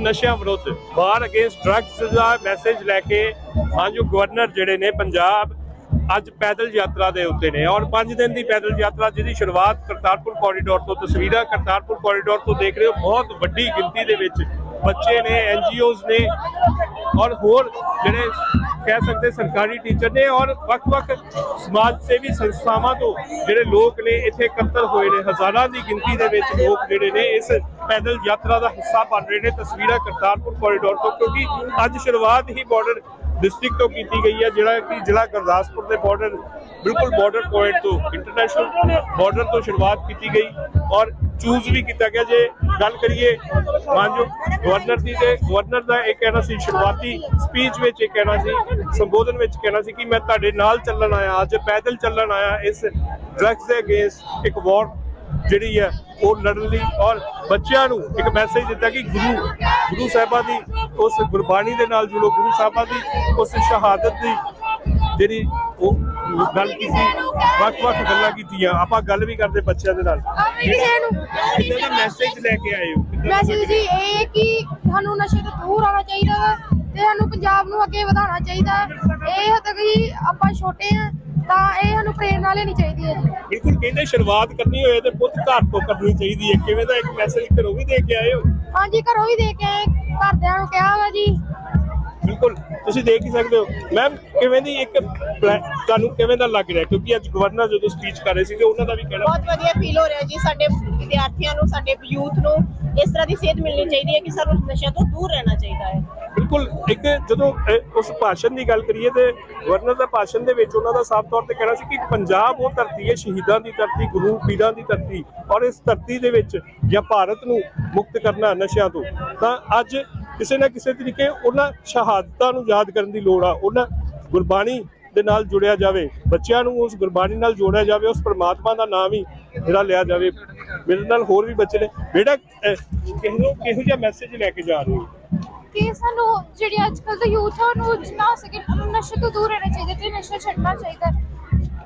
ਨਸ਼ਿਆਂ ਵਿਰੁੱਧ war against drugs ਦਾ ਮੈਸੇਜ ਲੈ ਕੇ ਜੋ ਗਵਰਨਰ ਜਿਹੜੇ ਨੇ ਪੰਜਾਬ ਅੱਜ ਪੈਦਲ ਯਾਤਰਾ ਦੇ ਉੱਤੇ ਨੇ ਔਰ 5 ਦਿਨ ਦੀ ਪੈਦਲ ਯਾਤਰਾ ਜਿਹਦੀ ਸ਼ੁਰੂਆਤ ਕਰਤਾਰਪੁਰ ਕੋਰੀਡੋਰ ਤੋਂ, ਤਸਵੀਰਾਂ ਕਰਤਾਰਪੁਰ ਕੋਰੀਡੋਰ ਤੋਂ ਦੇਖ ਰਹੇ ਹੋ, ਬਹੁਤ ਵੱਡੀ ਗਿਣਤੀ ਦੇ ਵਿੱਚ ਬੱਚੇ ਨੇ ਐਨਜੀਓਜ਼ ਨੇ ਔਰ ਹੋਰ ਜਿਹੜੇ ਕਹਿ ਸਕਦੇ ਸਰਕਾਰੀ ਟੀਚਰ ਨੇ ਔਰ ਵੱਖ-ਵੱਖ ਸਮਾਜ ਸੇਵੀ ਸੰਸਥਾਵਾਂ ਤੋਂ ਜਿਹੜੇ ਲੋਕ ਨੇ ਇੱਥੇ ਇਕੱਤਰ ਹੋਏ ਨੇ, ਹਜ਼ਾਰਾਂ ਦੀ ਗਿਣਤੀ ਦੇ ਵਿੱਚ ਲੋਕ ਜਿਹੜੇ ਨੇ ਇਸ ਪੈਦਲ ਯਾਤਰਾ ਦਾ ਹਿੱਸਾ ਬਣ ਰਹੇ ਨੇ ਤਸਵੀਰਾਂ ਕਰਤਾਰਪੁਰ ਕੋਰੀਡੋਰ ਤੋਂ, ਕਿਉਂਕਿ ਅੱਜ ਸ਼ੁਰੂਆਤ ਹੀ ਬਾਰਡਰ ਡਿਸਟ੍ਰਿਕਟ ਤੋਂ ਕੀਤੀ ਗਈ ਹੈ, ਜਿਹੜਾ ਕਿ ਜ਼ਿਲ੍ਹਾ ਗੁਰਦਾਸਪੁਰ ਦੇ ਬਾਰਡਰ ਬਿਲਕੁਲ ਬਾਰਡਰ ਪੁਆਇੰਟ ਤੋਂ ਇੰਟਰਨੈਸ਼ਨਲ ਬਾਰਡਰ ਤੋਂ ਸ਼ੁਰੂਆਤ ਕੀਤੀ ਗਈ ਔਰ ਚੂਜ਼ ਵੀ ਕੀਤਾ ਗਿਆ। ਜੇ ਗੱਲ ਕਰੀਏ ਮਾਨਯੋਗ ਗਵਰਨਰ ਦੀ, ਤੇ ਗਵਰਨਰ ਦਾ ਇਹ ਕਹਿਣਾ ਸੀ, ਸ਼ੁਰੂਆਤੀ ਸਪੀਚ ਵਿੱਚ ਇਹ ਕਹਿਣਾ ਸੀ, ਸੰਬੋਧਨ ਵਿੱਚ ਕਹਿਣਾ ਸੀ ਕਿ ਮੈਂ ਤੁਹਾਡੇ ਨਾਲ ਚੱਲਣ ਆਇਆ, ਅੱਜ ਪੈਦਲ ਚੱਲਣ ਆਇਆ ਇਸ ਡਰੱਗਸ ਦੇ ਅਗੇਂਸਟ ਇੱਕ ਵਾਰ ਜਿਹੜੀ ਹੈ, ਉਹ ਲੜਨ ਲਈ ਔਰ ਬੱਚਿਆਂ ਨੂੰ ਇੱਕ ਮੈਸੇਜ ਦਿੱਤਾ ਕਿ ਗੁਰੂ ਗੁਰੂ ਸਾਹਿਬਾਂ ਦੀ ਉਸ ਗੁਰਬਾਣੀ ਦੇ ਨਾਲ ਜੁੜੋ ਗੁਰੂ ਸਾਹਿਬਾਂ ਦੀ ਉਸ ਸ਼ਹਾਦਤ ਦੀ ਜਿਹੜੀ ਉਹ ਗੱਲ ਕੀਤੀ ਵੱਖ-ਵੱਖ ਗੱਲਾਂ ਕੀਤੀਆਂ। ਆਪਾਂ ਗੱਲ ਵੀ ਕਰਦੇ ਬੱਚਿਆਂ ਦੇ ਨਾਲ। ਕਿਸੇ ਨੂੰ ਕਿੰਨਾ ਦਾ ਮੈਸੇਜ ਲੈ ਕੇ ਆਏ ਹੋ? ਮੈਸੇਜ ਜੀ ਇਹ ਹੈ ਕਿ ਸਾਨੂੰ ਨਸ਼ੇ ਤੋਂ ਦੂਰ ਆਉਣਾ ਚਾਹੀਦਾ ਤੇ ਸਾਨੂੰ ਪੰਜਾਬ ਨੂੰ ਅੱਗੇ ਵਧਾਉਣਾ ਚਾਹੀਦਾ। ਹੈ। ਇਹ ਹੱਦ ਤੱਕ ਹੀ ਆਪਾਂ ਛੋਟੇ ਆ ਤਾਂ ਇਹ ਸਾਨੂੰ ਪ੍ਰੇਰਨਾ ਲੈਣੀ ਚਾਹੀਦੀ ਹੈ ਜੀ। ਬਿਲਕੁਲ ਕਹਿੰਦੇ ਸ਼ੁਰੂਆਤ ਕਰਨੀ ਹੋਏ ਤੇ ਪੁੱਤ ਘਰ ਤੋਂ ਕਰਨੀ ਚਾਹੀਦੀ ਹੈ। ਕਿਵੇਂ ਦਾ ਇੱਕ ਮੈਸੇਜ ਘਰੋਂ ਵੀ ਦੇ ਕੇ ਆਏ ਹੋ? ਹਾਂਜੀ ਘਰੋਂ ਵੀ ਦੇ ਕੇ ਆਏ ਘਰਦਿਆਂ ਨੂੰ ਕਿਹਾ ਵਾ ਜੀ। ਬਿਲਕੁਲ ਤੁਸੀਂ ਦੇਖ ਹੀ ਸਕਦੇ ਹੋ। ਮੈਮ ਕਿਵੇਂ ਦੀ ਇੱਕ ਪਲੈ- ਤੁਹਾਨੂੰ ਕਿਵੇਂ ਦਾ ਲੱਗ ਰਿਹਾ? ਕਿਉਂਕਿ ਅੱਜ ਗਵਰਨਰ ਜਦੋਂ ਸਪੀਚ ਕਰ ਰਹੇ ਸੀ ਤੇ ਉਹਨਾਂ ਦਾ ਵੀ ਕਹਿਣਾ ਬਹੁਤ ਵਧੀਆ ਫੀਲ ਹੋ ਰਿਹਾ ਜੀ ਸਾਡੇ ਵਿਦਿਆਰਥੀਆਂ ਨੂੰ ਸਾਡੇ ਯੂਥ ਨੂੰ। ਇਸ ਤਰ੍ਹਾਂ ਦੀ ਸੇਧ ਮਿਲਣੀ ਚਾਹੀਦੀ ਹੈ ਕਿ ਸਾਨੂੰ ਨਸ਼ਿਆਂ ਤੋਂ ਦੂਰ ਰਹਿਣਾ ਚਾਹੀਦਾ ਹੈ। ਬਿਲਕੁਲ, ਇੱਕ ਜਦੋਂ ਉਸ ਭਾਸ਼ਣ ਦੀ ਗੱਲ ਕਰੀਏ ਤੇ ਗਵਰਨਰ ਦਾ ਭਾਸ਼ਣ ਦੇ ਵਿੱਚ ਉਹਨਾਂ ਦਾ ਸਾਫ਼ ਤੌਰ ਤੇ ਕਹਿਣਾ ਸੀ ਕਿ ਪੰਜਾਬ ਉਹ ਧਰਤੀ ਹੈ, ਸ਼ਹੀਦਾਂ ਦੀ ਧਰਤੀ, ਗੁਰੂ ਪੀਰਾਂ ਦੀ ਧਰਤੀ ਔਰ ਇਸ ਧਰਤੀ ਦੇ ਵਿੱਚ ਜਾਂ ਭਾਰਤ ਨੂੰ ਮੁਕਤ ਕਰਨਾ ਨਸ਼ਿਆਂ ਤੋਂ। ਤਾਂ ਅੱਜ ਕਿਸੇ ਨਾ ਕਿਸੇ ਤਰੀਕੇ ਉਹਨਾਂ ਸ਼ਹਾਦਤਾਂ ਨੂੰ ਯਾਦ ਕਰਨ ਦੀ ਲੋੜ ਆ, ਉਹਨਾਂ ਗੁਰਬਾਣੀ ਦੇ ਨਾਲ ਜੁੜਿਆ ਜਾਵੇ ਬੱਚਿਆਂ ਨੂੰ ਉਸ ਗੁਰਬਾਣੀ ਨਾਲ ਜੋੜਿਆ ਜਾਵੇ ਉਸ ਪ੍ਰਮਾਤਮਾ ਦਾ ਨਾਮ ਹੀ ਜਿਹੜਾ ਲਿਆ ਜਾਵੇ ਮੇਰੇ ਨਾਲ ਹੋਰ ਵੀ ਬੱਚੇ ਨੇ। ਬੇਟਾ ਅਹ, ਕਿਹੋ ਕਿਹੋ ਜਿਹਾ ਮੈਸੇਜ ਲੈ ਕੇ ਜਾ ਰਹੇ ਹੋ? ਕਿ ਸਾਨੂੰ ਜਿਹੜੀ ਅੱਜ ਕੱਲ ਦਾ ਯੂਥ ਹੈ ਉਹਨੂੰ ਜਿੰਨਾ ਹੋ ਸਕੇ ਨਸ਼ੇ ਤੋਂ ਦੂਰ ਰਹਿਣਾ ਚਾਹੀਦਾ ਤੇ ਨਸ਼ਾ ਛੱਡਣਾ ਚਾਹੀਦਾ।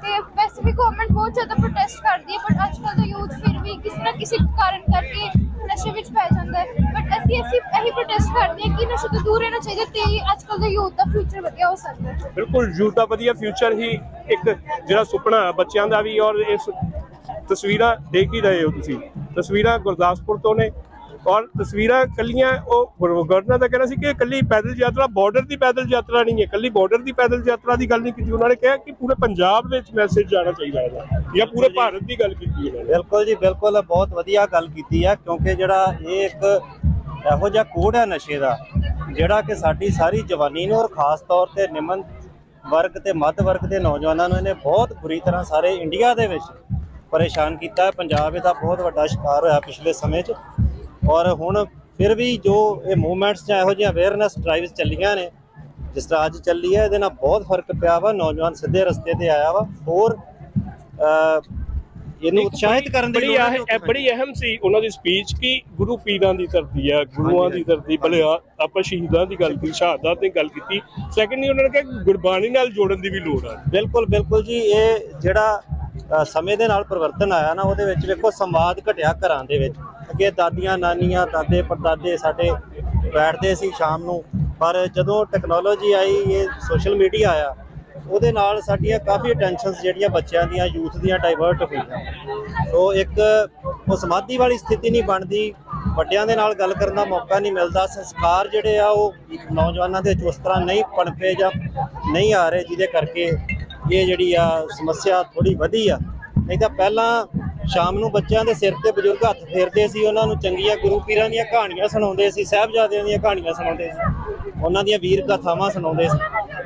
ਤੇ ਵੈਸੇ ਵੀ ਗਵਰਨਮੈਂਟ ਬਹੁਤ ਜ਼ਿਆਦਾ ਪ੍ਰੋਟੈਸਟ ਕਰਦੀ ਹੈ ਬਟ ਅੱਜ ਕੱਲ ਦਾ ਯੂਥ ਫਿਰ ਵੀ ਕਿਸੇ ਨਾ ਕਿਸੇ ਕਾਰਨ ਕਰਕੇ ਨਸ਼ੇ ਵਿੱਚ ਪੈ ਜਾਂਦਾ ਹੈ। ਬਟ ਅਸੀਂ ਅਸੀਂ ਇਹੀ ਪ੍ਰੋਟੈਸਟ ਕਰਦੇ ਹਾਂ ਕਿ ਨਸ਼ੇ ਤੋਂ ਦੂਰ ਰਹਿਣਾ ਚਾਹੀਦਾ ਤੇ ਅੱਜ ਕੱਲ ਦਾ ਯੂਥ ਦਾ ਫਿਊਚਰ ਵਧੀਆ ਹੋ ਸਕਦਾ ਹੈ। ਬਿਲਕੁਲ, ਯੂਥ ਦਾ ਵਧੀਆ ਫਿਊਚਰ ਹੀ ਇੱਕ ਜਿਹੜਾ ਸੁਪਨਾ ਬੱਚਿਆਂ ਦਾ ਵੀ ਔਰ ਇਸ ਤਸਵੀਰਾਂ ਦੇਖ ਹੀ ਰਹੇ ਹੋ ਤੁਸੀਂ। ਤਸਵੀਰਾਂ ਗੁਰਦਾਸਪੁਰ ਤੋਂ ਨੇ। ਔਰ ਤਸਵੀਰਾਂ ਕੱਲੀਆਂ ਉਹ ਗਵਰਨਰ ਦਾ ਕਹਿਣਾ ਸੀ ਕਿ ਕੱਲੀ ਪੈਦਲ ਯਾਤਰਾ ਬਾਰਡਰ ਦੀ ਪੈਦਲ ਯਾਤਰਾ ਨਹੀਂ ਹੈ। ਕੱਲੀ ਬਾਰਡਰ ਦੀ ਪੈਦਲ ਯਾਤਰਾ ਦੀ ਗੱਲ ਨਹੀਂ ਕੀਤੀ ਉਹਨਾਂ ਨੇ ਕਿਹਾ ਕਿ ਪੂਰੇ ਪੰਜਾਬ ਵਿੱਚ ਮੈਸੇਜ ਜਾਣਾ ਚਾਹੀਦਾ ਹੈ ਜਾਂ ਪੂਰੇ ਭਾਰਤ ਦੀ ਗੱਲ ਕੀਤੀ ਨੇ। ਬਿਲਕੁਲ ਜੀ ਬਿਲਕੁਲ ਬਹੁਤ ਵਧੀਆ ਗੱਲ ਕੀਤੀ ਆ ਕਿਉਂਕਿ ਜਿਹੜਾ ਇਹ ਇੱਕ ਇਹੋ ਜਿਹਾ ਕੋਡ ਹੈ ਨਸ਼ੇ ਦਾ ਜਿਹੜਾ ਕਿ ਸਾਡੀ ਸਾਰੀ ਜਵਾਨੀ ਨੂੰ ਔਰ ਖਾਸ ਤੌਰ ਤੇ ਨਿਮਨ ਵਰਗ ਤੇ ਮੱਧ ਵਰਗ ਦੇ ਨੌਜਵਾਨਾਂ ਨੂੰ ਇਹਨੇ ਬਹੁਤ ਬੁਰੀ ਤਰ੍ਹਾਂ ਸਾਰੇ ਇੰਡੀਆ ਦੇ ਵਿੱਚ ਪਰੇਸ਼ਾਨ ਕੀਤਾ ਹੈ। ਪੰਜਾਬ ਇਹਦਾ ਬਹੁਤ ਵੱਡਾ ਸ਼ਿਕਾਰ ਹੋਇਆ ਪਿਛਲੇ ਸਮੇਂ 'ਚ। ਔਰ ਹੁਣ ਫਿਰ ਵੀ ਜੋ ਇਹ ਮੂਵਮੈਂਟਸ ਜਾਂ ਇਹੋ ਜਿਹੀਆਂ ਅਵੇਅਰਨੈਸ ਡਰਾਈਵਸ ਚੱਲੀਆਂ ਨੇ ਜਿਸ ਤਰ੍ਹਾਂ ਅੱਜ ਚੱਲੀ ਹੈ ਇਹਦੇ ਨਾਲ ਬਹੁਤ ਫ਼ਰਕ ਪਿਆ ਵਾ ਨੌਜਵਾਨ ਸਿੱਧੇ ਰਸਤੇ ਤੇ ਆਇਆ ਵਾ। ਹੋਰ ਇਹਨੂੰ ਉਤਸ਼ਾਹਿਤ ਕਰਨ ਦੀ ਬੜੀ ਇਹ ਬੜੀ ਅਹਿਮ ਸੀ ਉਹਨਾਂ ਦੀ ਸਪੀਚ ਕਿ ਗੁਰੂ ਪੀਰਾਂ ਦੀ ਧਰਤੀ ਹੈ ਗੁਰੂਆਂ ਦੀ ਧਰਤੀ ਭਲਿਆ ਆਪਾਂ ਸ਼ਹੀਦਾਂ ਦੀ ਗੱਲ ਕੀਤੀ ਸ਼ਹਾਦਤ ਦੀ ਗੱਲ ਕੀਤੀ। ਸੈਕੰਡਲੀ ਉਹਨਾਂ ਨੇ ਕਿਹਾ ਗੁਰਬਾਣੀ ਨਾਲ ਜੋੜਨ ਦੀ ਵੀ ਲੋੜ ਹੈ ਬਿਲਕੁਲ ਬਿਲਕੁਲ ਜੀ ਇਹ ਜਿਹੜਾ ਸਮੇਂ ਦੇ ਨਾਲ ਪਰਿਵਰਤਨ ਆਇਆ ਨਾ ਉਹਦੇ ਵਿੱਚ ਵੇਖੋ ਸੰਵਾਦ ਘਟਿਆ ਘਰਾਂ ਦੇ ਵਿੱਚ। ਅੱਗੇ ਦਾਦੀਆਂ, ਨਾਨੀਆਂ, ਦਾਦੇ, ਪੜਦਾਦੇ ਸਾਡੇ ਬੈਠਦੇ ਸੀ ਸ਼ਾਮ ਨੂੰ। ਪਰ ਜਦੋਂ ਟੈਕਨੋਲੋਜੀ ਆਈ, ਇਹ ਸੋਸ਼ਲ ਮੀਡੀਆ ਆਇਆ, ਉਹਦੇ ਨਾਲ ਸਾਡੀਆਂ ਕਾਫੀ ਟੈਨਸ਼ਨਸ ਜਿਹੜੀਆਂ ਬੱਚਿਆਂ ਦੀਆਂ ਯੂਥ ਦੀਆਂ ਡਾਈਵਰਟ ਹੋਈਆਂ। ਸੋ ਇੱਕ ਉਹ ਸਮਾਧੀ ਵਾਲੀ ਸਥਿਤੀ ਨਹੀਂ ਬਣਦੀ। ਵੱਡਿਆਂ ਦੇ ਨਾਲ ਗੱਲ ਕਰਨ ਦਾ ਮੌਕਾ ਨਹੀਂ ਮਿਲਦਾ। ਸੰਸਕਾਰ ਜਿਹੜੇ ਆ, ਉਹ ਨੌਜਵਾਨਾਂ ਦੇ ਉਸ ਤਰ੍ਹਾਂ ਨਹੀਂ ਪਣਪੇ ਜਾਂ ਨਹੀਂ ਆ ਰਹੇ, ਜਿਹਦੇ ਕਰਕੇ ਇਹ ਜਿਹੜੀ ਆ ਸਮੱਸਿਆ ਥੋੜੀ ਵਧੀ ਆ। ਨਹੀਂ ਤਾਂ ਪਹਿਲਾਂ ਸ਼ਾਮ ਨੂੰ ਬੱਚਿਆਂ ਦੇ ਸਿਰ ਤੇ ਬਜ਼ੁਰਗ ਹੱਥ ਫੇਰਦੇ ਸੀ ਉਹਨਾਂ ਨੂੰ ਚੰਗੀਆਂ ਗੁਰੂ ਪੀਰਾਂ ਦੀਆਂ ਕਹਾਣੀਆਂ ਸੁਣਾਉਂਦੇ ਸੀ ਸਾਹਿਬਜ਼ਾਦਿਆਂ ਦੀਆਂ ਕਹਾਣੀਆਂ ਸੁਣਾਉਂਦੇ ਸੀ ਉਹਨਾਂ ਦੀਆਂ ਵੀਰ ਗਾਥਾਵਾਂ ਸੁਣਾਉਂਦੇ ਸੀ।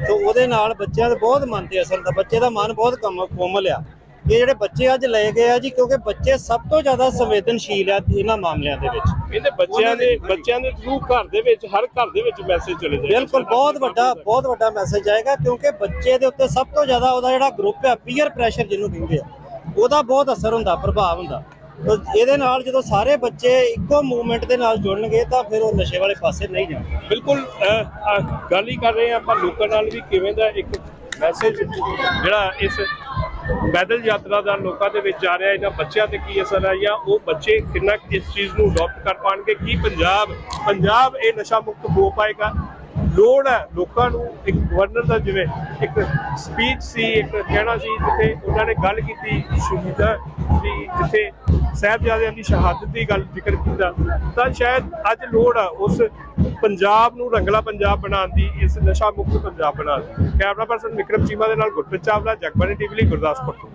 ਸੋ ਉਹਦੇ ਨਾਲ ਬੱਚਿਆਂ ਦੇ ਬਹੁਤ ਮਨ ਤੇ ਅਸਰ ਦਾ ਬੱਚੇ ਦਾ ਮਨ ਬਹੁਤ ਕੰਮ ਕੋਮਲ ਆ। ਇਹ ਜਿਹੜੇ ਬੱਚੇ ਅੱਜ ਲਏ ਗਏ ਆ ਜੀ ਕਿਉਂਕਿ ਬੱਚੇ ਸਭ ਤੋਂ ਜ਼ਿਆਦਾ ਸੰਵੇਦਨਸ਼ੀਲ ਆ ਇਹਨਾਂ ਮਾਮਲਿਆਂ ਦੇ ਵਿੱਚ। ਇਹਦੇ ਬੱਚਿਆਂ ਦੇ ਬੱਚਿਆਂ ਦੇ ਥਰੂ ਘਰ ਦੇ ਵਿੱਚ ਹਰ ਘਰ ਦੇ ਵਿੱਚ ਮੈਸੇਜ ਚਲੇ ਜਾਏ। ਬਿਲਕੁਲ ਬਹੁਤ ਵੱਡਾ ਬਹੁਤ ਵੱਡਾ ਮੈਸੇਜ ਆਏਗਾ ਕਿਉਂਕਿ ਬੱਚੇ ਦੇ ਉੱਤੇ ਸਭ ਤੋਂ ਜ਼ਿਆਦਾ ਉਹਦਾ ਜਿਹੜਾ ਗਰੁੱਪ ਹੈ ਪੀਅਰ ਪ੍ਰੈਸ਼ਰ ਜਿਹਨੂੰ ਕਹਿੰਦੇ ਆ। ਉਹਦਾ ਬਹੁਤ ਅਸਰ ਹੁੰਦਾ, ਪ੍ਰਭਾਵ ਹੁੰਦਾ। ਇਹਦੇ ਨਾਲ ਜਦੋਂ ਸਾਰੇ ਬੱਚੇ ਇੱਕੋ ਮੂਵਮੈਂਟ ਦੇ ਨਾਲ ਜੁੜਨਗੇ, ਤਾਂ ਫਿਰ ਉਹ ਨਸ਼ੇ ਵਾਲੇ ਪਾਸੇ ਨਹੀਂ ਜਾਣਗੇ। ਬਿਲਕੁਲ ਗੱਲ ਹੀ ਕਰ ਰਹੇ ਹਾਂ ਆਪਾਂ ਲੋਕਾਂ ਨਾਲ ਵੀ, ਕਿਵੇਂ ਦਾ ਇੱਕ ਮੈਸੇਜ ਜਿਹੜਾ ਇਸ ਪੈਦਲ ਯਾਤਰਾ ਦਾ ਲੋਕਾਂ ਦੇ ਵਿੱਚ ਜਾ ਰਿਹਾ ਇਹਨਾਂ ਬੱਚਿਆਂ ਤੇ ਕੀ ਅਸਰ ਹੈ ਜਾਂ ਉਹ ਬੱਚੇ ਕਿੰਨਾ ਇਸ ਚੀਜ਼ ਨੂੰ ਅਡਾਪਟ ਕਰ ਪਾਣਗੇ, ਕੀ ਪੰਜਾਬ ਪੰਜਾਬ ਇਹ ਨਸ਼ਾ ਮੁਕਤ ਹੋ ਪਾਏਗਾ? ਲੋੜ ਹੈ ਲੋਕਾਂ ਨੂੰ ਇੱਕ ਗਵਰਨਰ ਦਾ ਜਿਵੇਂ ਇੱਕ ਸਪੀਚ ਸੀ, ਇੱਕ ਕਹਿਣਾ ਸੀ, ਜਿੱਥੇ ਉਹਨਾਂ ਨੇ ਗੱਲ ਕੀਤੀ ਸ਼ਹੀਦਾਂ ਦੀ, ਜਿੱਥੇ ਸਾਹਿਬਜ਼ਾਦਿਆਂ ਦੀ ਸ਼ਹਾਦਤ ਦੀ ਗੱਲ ਜ਼ਿਕਰ ਕੀਤਾ। ਤਾਂ ਸ਼ਾਇਦ ਅੱਜ ਲੋੜ ਆ ਉਸ ਪੰਜਾਬ ਨੂੰ ਰੰਗਲਾ ਪੰਜਾਬ ਬਣਾਉਣ ਦੀ, ਇਸ ਨਸ਼ਾ ਮੁਕਤ ਪੰਜਾਬ ਬਣਾਉਣ ਦੀ। ਕੈਮਰਾ ਪਰਸਨ ਵਿਕਰਮ ਚੀਮਾ ਦੇ ਨਾਲ ਗੁਰਪ੍ਰੀਤ ਚਾਵਲਾ ਜਗਬਾਨੀ ਟੀਵੀ ਲਈ ਗੁਰਦਾਸਪੁਰ ਤੋਂ।